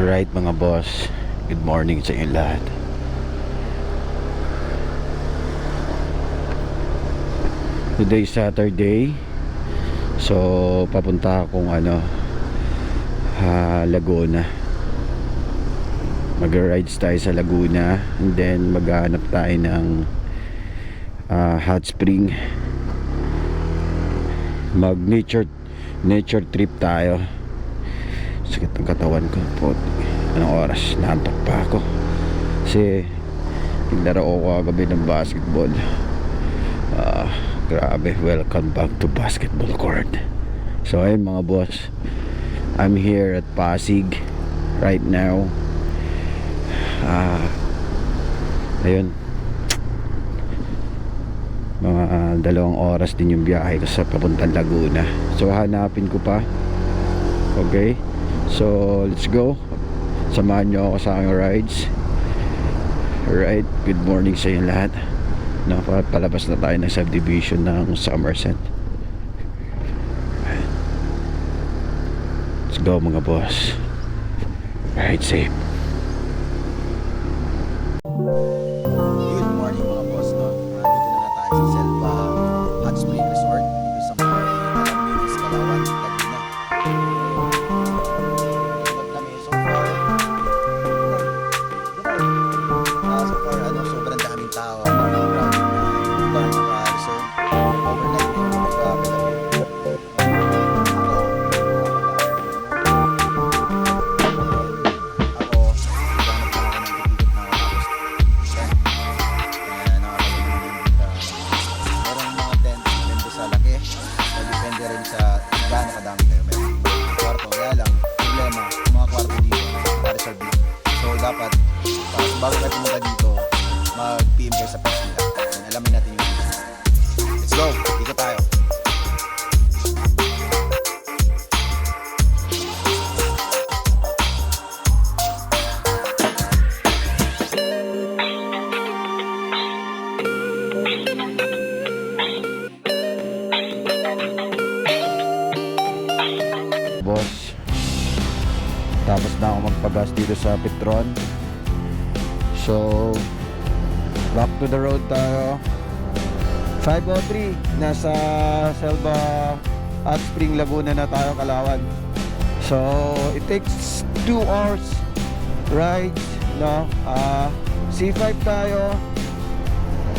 Alright mga boss, good morning sa inyo lahat. Today Saturday. So papunta akong ano ha, Laguna. Mag-rides tayo sa Laguna and then maghahanap tayo ng ah, hot spring. Mag nature nature trip tayo. Sakit ng katawan ko po. Anong oras? Naantok pa ako. Kasi naglaro ako kagabi ng basketball. Ah, grabe. Welcome back to basketball court. So ayun mga boss. I'm here at Pasig right now. Ah, ayun. Mga ah, dalawang oras din yung biyahe ko sa papuntang Laguna. So hanapin ko pa. Okay? So, let's go. Samahan nyo ako sa aking rides. Alright, good morning sa inyo lahat. No, pa- palabas na tayo ng subdivision ng Somerset. Let's go mga boss. Ride safe. Dito sa Petron. So, back to the road tayo. 503 nasa Selva Hot Spring Laguna na tayo Kalawan. So, it takes 2 hours ride, no? Ah, C5 tayo.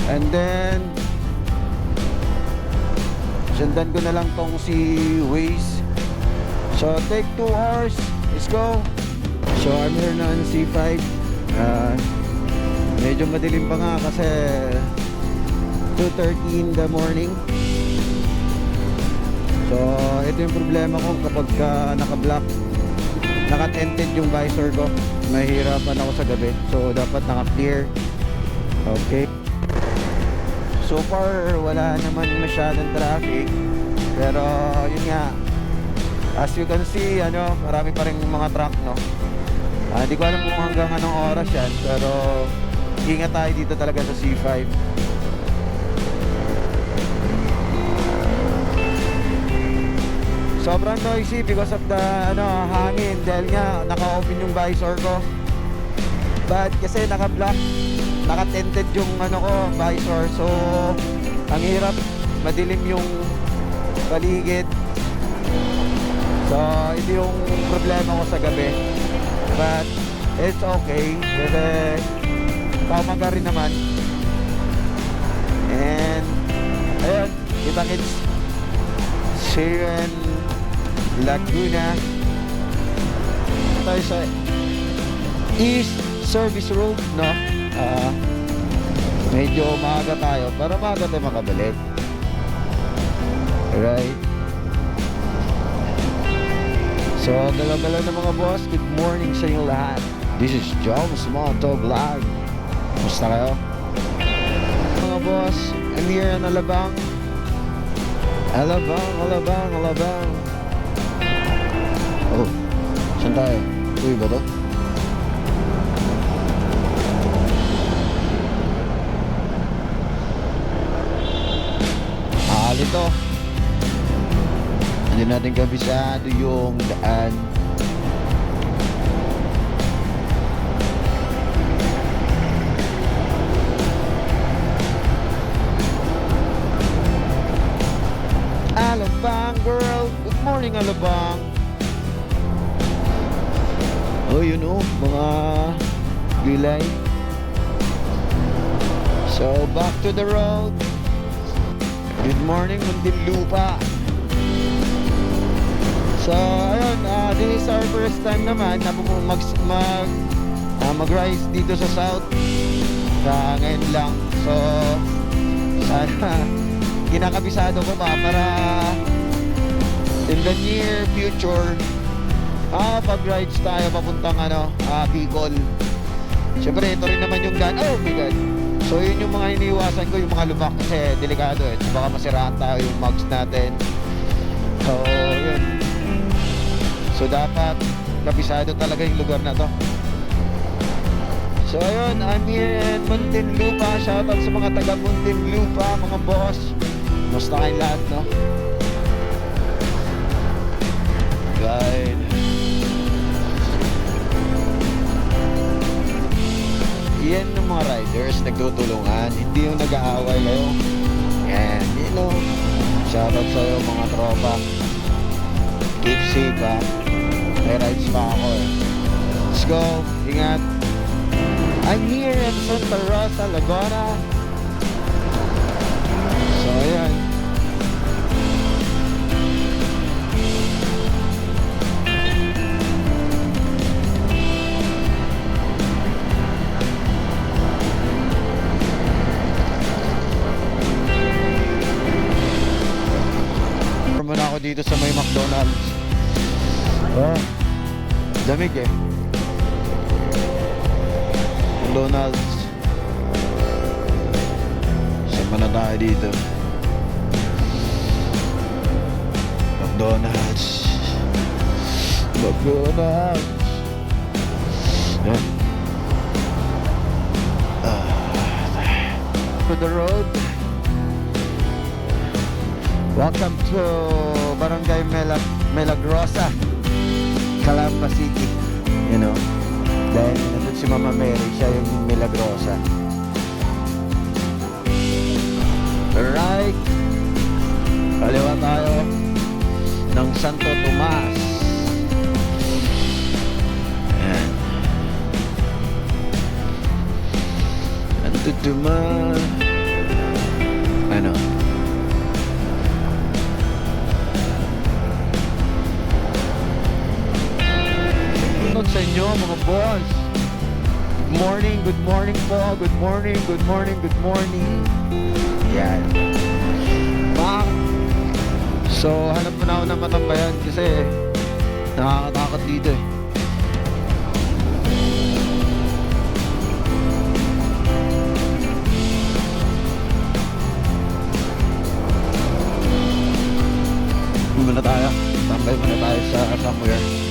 And then sundan ko na lang tong si Waze. So, take 2 hours. Let's go. So, I'm here na on C5. Ah, medyo madilim pa nga kasi 2.30 in the morning. So, ito yung problema ko kapag ka naka-block, naka-tinted yung visor ko. Mahirapan ako sa gabi. So, dapat naka-clear. Okay. So far, wala naman masyadong traffic. Pero, yun nga, as you can see, ano, marami pa rin mga truck, no? Ah, Hindi ko alam kung hanggang anong oras yan, pero ingat tayo dito talaga sa C5. Sobrang noisy because of the ano, hangin dahil nga naka-open yung visor ko. But kasi naka-block, naka-tinted yung ano ko, visor. So, ang hirap, madilim yung paligid. So, ito yung problema ko sa gabi. But, it's okay. Kasi, paumaga rin naman. And, ayun. See you in Laguna. Tayo sa East Service Road, no? Ah, medyo maaga tayo para maaga tayo makabalik. Alright. So, galaw-galaw na mga boss. Good morning sa inyo lahat. This is Jones Moto Vlog. Kumusta kayo? Mga boss, I'm here in Alabang. Alabang, Alabang, Alabang. Oh, saan tayo? Uy ba to? Ah, ito. Hindi natin kabisado yung daan. Alabang girl, good morning Alabang. Oh, yun know, mga gulay. So, back to the road. Good morning, Muntinlupa. Lupa. So, ayun, ah, this is our first time naman na mag, mag, ah, mag-rise dito sa South. Sa ngayon lang. So, sana kinakabisado ko pa para in the near future ah, pag-rides tayo papuntang ano, ah, Bicol. Siyempre, ito rin naman yung gan. Oh my God. So, yun yung mga iniiwasan ko, yung mga lubak kasi delikado eh. Baka masiraan tayo yung mugs natin. So, yun. So, dapat kabisado talaga yung lugar na to. So, ayun, I'm here in Muntinlupa. Shoutout sa mga taga Muntinlupa, mga boss. Musta kayong lahat, no? Guide. Yan ng mga riders, nagtutulungan. Hindi yung nag-aaway kayo. Yan, you know. Shoutout sa'yo mga tropa. Keep safe, ha. May rides pa ako, eh. Let's go. Ingat. I'm here in Santa Rosa, Laguna. So, ayan. Muna ako dito sa may McDonald's. Oh, damig eh. McDonald's. Saan na tayo dito? McDonald's. McDonald's. Yan. Ah, to the road. Welcome to Barangay Mela Melagrosa, Calamba City. You know, dahil nandun si Mama Mary, siya yung Milagrosa. Right. Kaliwa tayo ng Santo Tomas. Ayan. Santo Tomas. Ano? Sa inyo mga boss. Good morning, good morning po. Good morning, good morning, good morning. Yan. Pak. So, hanap mo na ako ng matambayan kasi nakakatakot dito eh. Muna tayo. Tambay muna tayo sa somewhere.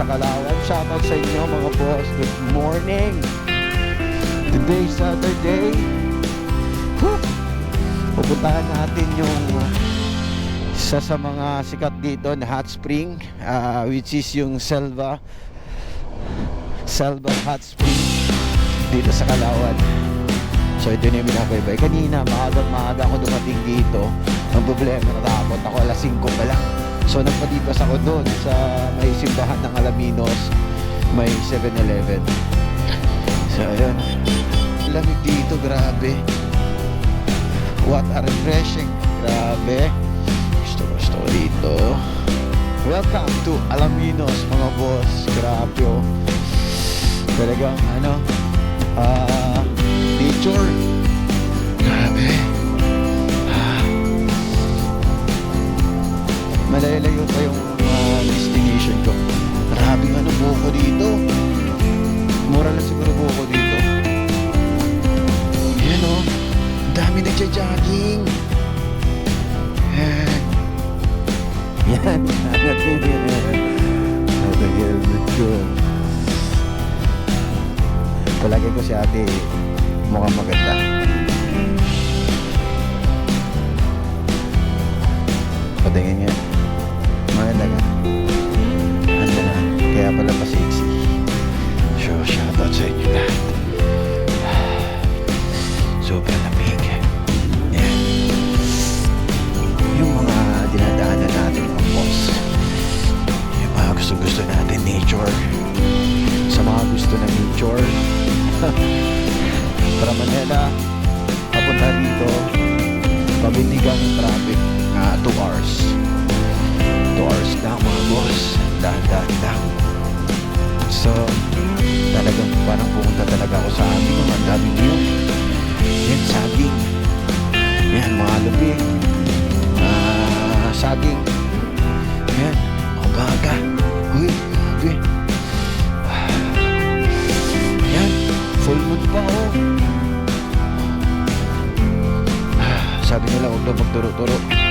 Sa Kalawan. Shoutout sa inyo mga boss. Good morning. Today, Saturday. Whew! Pupuntahan natin yung isa sa mga sikat dito na hot spring uh, which is yung Selva Selva Hot Spring dito sa Kalawan. So ito na yung binabaybay. Kanina, maaga maaga ako dumating dito. Ang problema, natakot ako alas 5 pa lang. So nagpalipas ako doon sa may simbahan ng Alaminos, may 7-Eleven. So ayun. Lamig dito, grabe. What a refreshing. Grabe. Gusto gusto dito. Welcome to Alaminos, mga boss. Grabe oh. Talagang ano, ah, nature. Malalayo pa yung ah, destination ko. Maraming ano buko dito. Mura lang siguro buko dito. dami nagja-jogging. Yan. Yan, angat din yan. Nag-helmet ko. Palagi ko si ate mukhang maganda. Patingin nga. Maganda ka. Ando na. Kaya pala pa sexy. So, shoutout sa inyo lahat. Sobrang lamig. Yan. Yung mga dinadaanan natin mga boss. Yung mga gusto-gusto natin nature. Sa mga gusto ng nature. Para Manila, papunta dito, pabindigan ng traffic na 2 hours. 2 hours lang mga boss. Dahan-dahan lang. So, talagang parang pumunta talaga ako sa amin. Ang daming yun. Yan, saging. Yan, mga lubi. Ah, saging. Yan, ang gaga. Uy, grabe. Yan, full moon pa oh. Sabi nila huwag daw magturo-turo.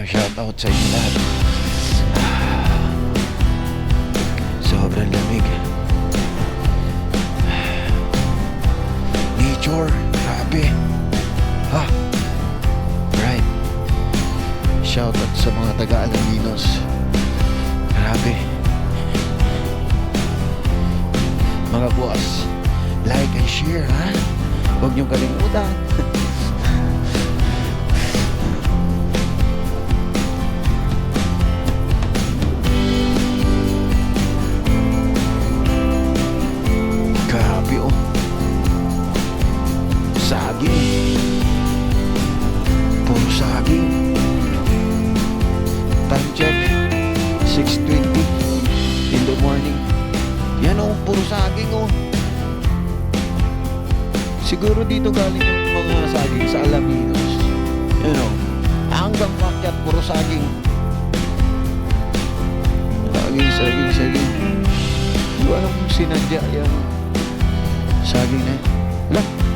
Shout out sa inyo lahat. Sobrang lamig. Nature, grabe. Ha? Right. Shoutout sa mga taga-Alaminos. Grabe. Mga boss, like and share, ha? Huwag niyong kalimutan. Saging, saging, saging. Hindi alam kung sinadya yung saging na yan.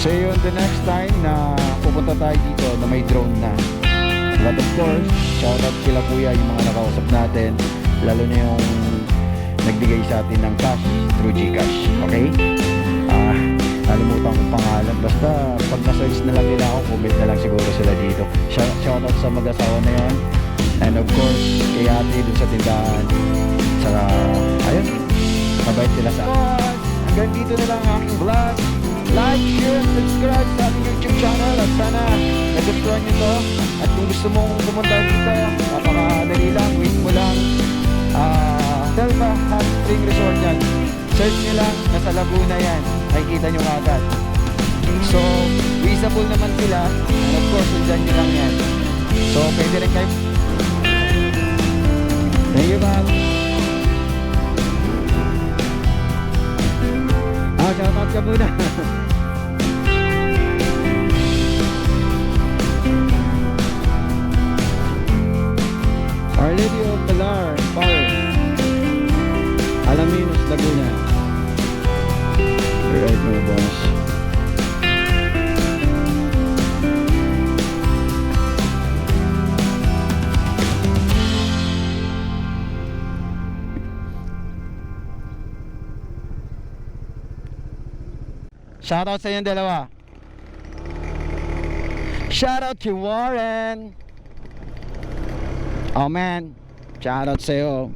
See you on the next time na pupunta tayo dito na may drone na. But of course, shoutout kila kuya yung mga nakausap natin. Lalo na yung nagbigay sa atin ng cash through Gcash. Okay? Ah, nalimutan ko pangalan. Basta pag na-search na lang nila ako, comment na lang siguro sila dito. Shout- Shoutout sa mag-asawa na yon. And of course, kay ate dun sa tindahan. Saka, ayun, mabait sila sa akin. Hanggang dito na lang ang aking vlog. Like, share, subscribe sa ating YouTube channel at sana nagustuhan nyo to. At kung gusto mong pumunta dito, napakadali lang, wait mo lang. Ah, Delva Hot Spring Resort yan. Search nyo lang, nasa Laguna yan. Makikita nyo agad. So, reasonable naman sila. And of course, sundan nyo lang yan. So, pwede rin kayo. Thank you, ma'am. Shoutout ka muna. Our Lady of Pilar, Paris. Alaminos, Laguna. Right mga boss. Shoutout sa inyong dalawa. Shoutout to Warren. Oh man, shoutout sa'yo.